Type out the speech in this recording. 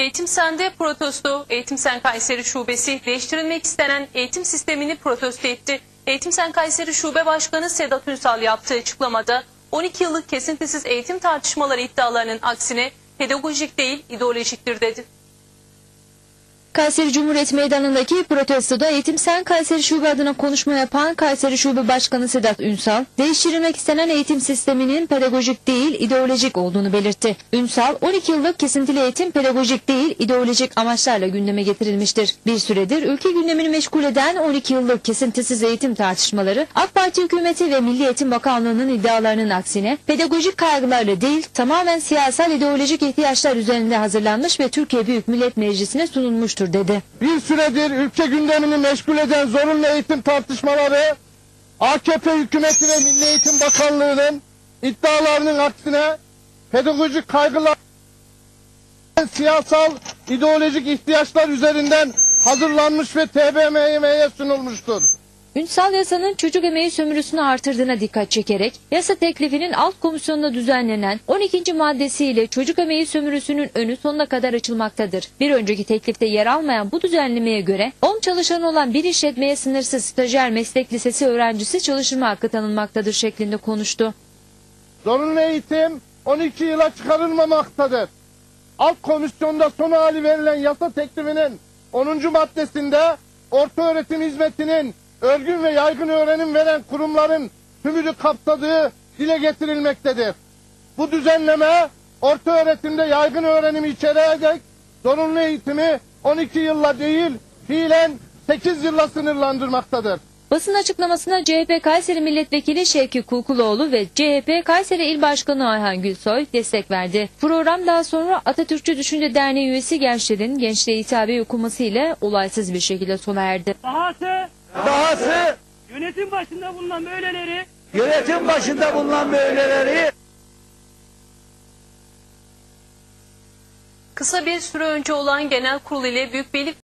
Eğitim Sen'de protesto, Eğitim Sen Kayseri Şubesi değiştirilmek istenen eğitim sistemini protesto etti. Eğitim Sen Kayseri Şube Başkanı Sedat Ünsal yaptığı açıklamada 12 yıllık kesintisiz eğitim tartışmaları iddialarının aksine pedagojik değil ideolojiktir dedi. Kayseri Cumhuriyet Meydanı'ndaki protestoda Eğitim Sen Kayseri Şube adına konuşma yapan Kayseri Şube Başkanı Sedat Ünsal, değiştirilmek istenen eğitim sisteminin pedagojik değil ideolojik olduğunu belirtti. Ünsal, 12 yıllık kesintili eğitim pedagojik değil ideolojik amaçlarla gündeme getirilmiştir. Bir süredir ülke gündemini meşgul eden 12 yıllık kesintisiz eğitim tartışmaları AK Parti hükümeti ve Milli Eğitim Bakanlığı'nın iddialarının aksine pedagojik kaygılarla değil tamamen siyasal ideolojik ihtiyaçlar üzerinde hazırlanmış ve Türkiye Büyük Millet Meclisi'ne sunulmuştur dedi. bir süredir ülke gündemini meşgul eden zorunlu eğitim tartışmaları AKP hükümeti ve Milli Eğitim Bakanlığı'nın iddialarının aksine pedagojik kaygılar siyasal ideolojik ihtiyaçlar üzerinden hazırlanmış ve TBMM'ye sunulmuştur. Ünsal yasanın çocuk emeği sömürüsünü artırdığına dikkat çekerek yasa teklifinin alt komisyonunda düzenlenen 12. maddesiyle çocuk emeği sömürüsünün önü sonuna kadar açılmaktadır. Bir önceki teklifte yer almayan bu düzenlemeye göre 10 çalışan olan bir işletmeye sınırsız stajyer meslek lisesi öğrencisi çalıştırma hakkı tanınmaktadır şeklinde konuştu. Zorunlu eğitim 12 yıla çıkarılmamaktadır. Alt komisyonda son hali verilen yasa teklifinin 10. maddesinde orta öğretim hizmetinin örgün ve yaygın öğrenim veren kurumların tümünü kapsadığı dile getirilmektedir. Bu düzenleme orta öğretimde yaygın öğrenimi içererek zorunlu eğitimi 12 yılla değil fiilen 8 yılla sınırlandırmaktadır. Basın açıklamasına CHP Kayseri Milletvekili Şevki Kulkuloğlu ve CHP Kayseri İl Başkanı Ayhan Gülsoy destek verdi. Program daha sonra Atatürkçü Düşünce Derneği üyesi gençlerin gençliğe hitabe okuması ile olaysız bir şekilde sona erdi. Dahası Dahası yönetim başında bulunan böyleleri yönetim başında bulunan böyleleri Kısa bir süre önce olan genel kurul ile Büyükbeylik